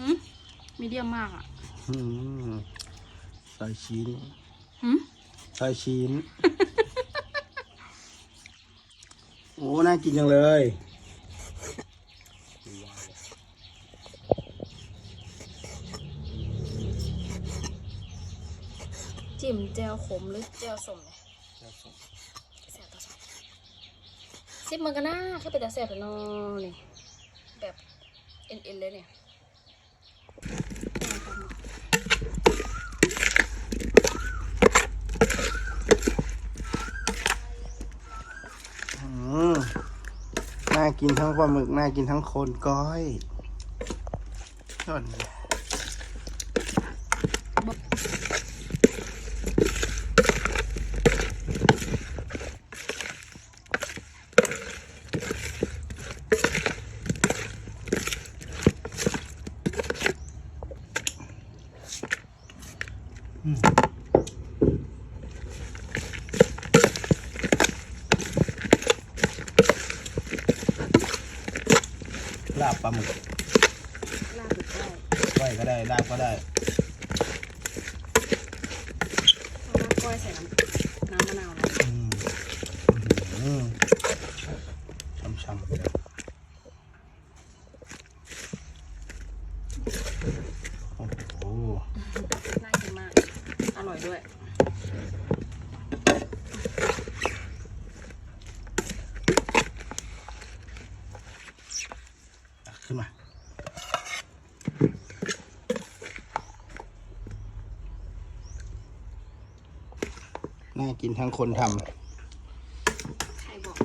หืมมีเดียมมากอะอืมซอยชิ้นหืมซอยชิ้น โอ้ น่ากินจังเลยจิ้มแจวขมหรือแจวสมเนี่ยแซ่บต่อสองซิปมันก็น่าคือเป็นแต่แซ่บแต่นอนี่แบบเอ็นๆเลยเนี่ย อืมน่า กินทั้งปลาหมึกน่ากินทั้งโคนก้อยส่วนลาบ ปลาหมึกลาบได้ก้อยก็ได้ลาบก็ได้เอาลาบก้อยใส่น้ำน้ำมะนาวนะอืมอืมช้ำๆไปเลยโอ้โหน่ากินมาก อร่อยด้วย ขึ้นมา น่ากินทั้งคนทใครบอก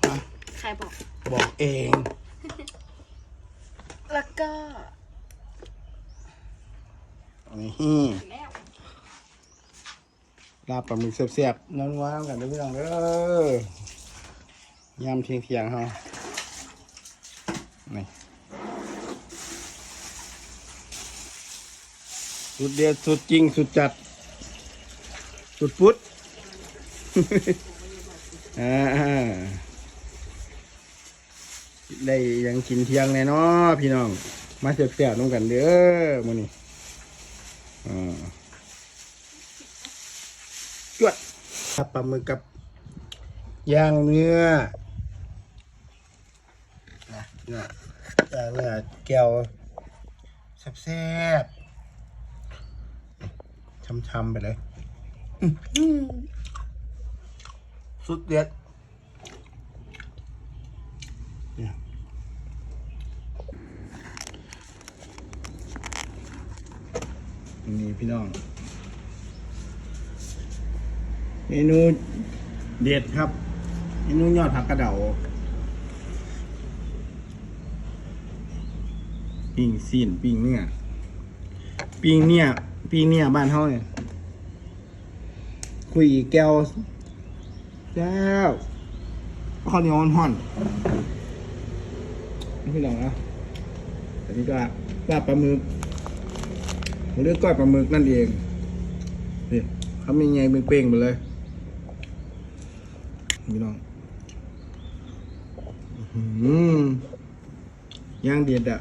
ำฮะใครบอกบอกเอง แล้วก็นี่แล้วลาบปลาหมึกเสียบๆน้ำว้าวกันเด้อพี่น้องเด้อยำเทียงเทียงๆเฮา นี่สุดเด็ดสุดจริงสุดจัด สุดพุทธได้ยังกินเที่ยงแน่เนาะพี่น้อง มาเสียบๆน้องกันเด้อมือนี้อ่าจวดปลาหมึกกับย่างเนื้อ เนื้อย่างเนื้อแก้วแซ่บๆช้ำๆไปเลย สุดเด็ดนี่ยนี่พี่น้อง เมนูเด็ดครับ เมนูยอดผักกระเดา ปิ้งซีนปิ้งเนี่ยปิ้งเนี่ยปิ้งเนี่ยบ้านเฮาเนี่ยคุยแก้วแก้วข้าวเหนียวห่อนๆนี่พี่น้องนะอันนี้ก็ลาบปลาหมึกหรือก้อยปลาหมึกนั่นเองนี่เขามีไงเป้งไปเลยพี่น้องอื้อหือย่างเด็ดอะ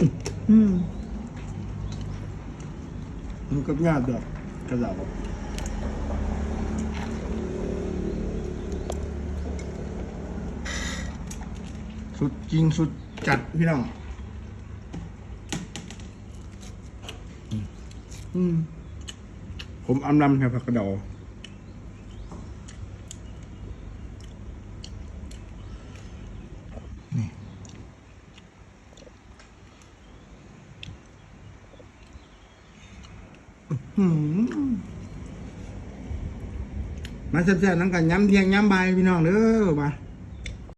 อื้อหือมันก็ง่ายแบบกระเหล่าสุดจริงสุดจัดพี่น้อง อืม ผมอำลำแค่ผักกระเดา มาแซ่บๆนั่งกันย้ำเที่ยงย้ำบายพี่น้องเด้อมา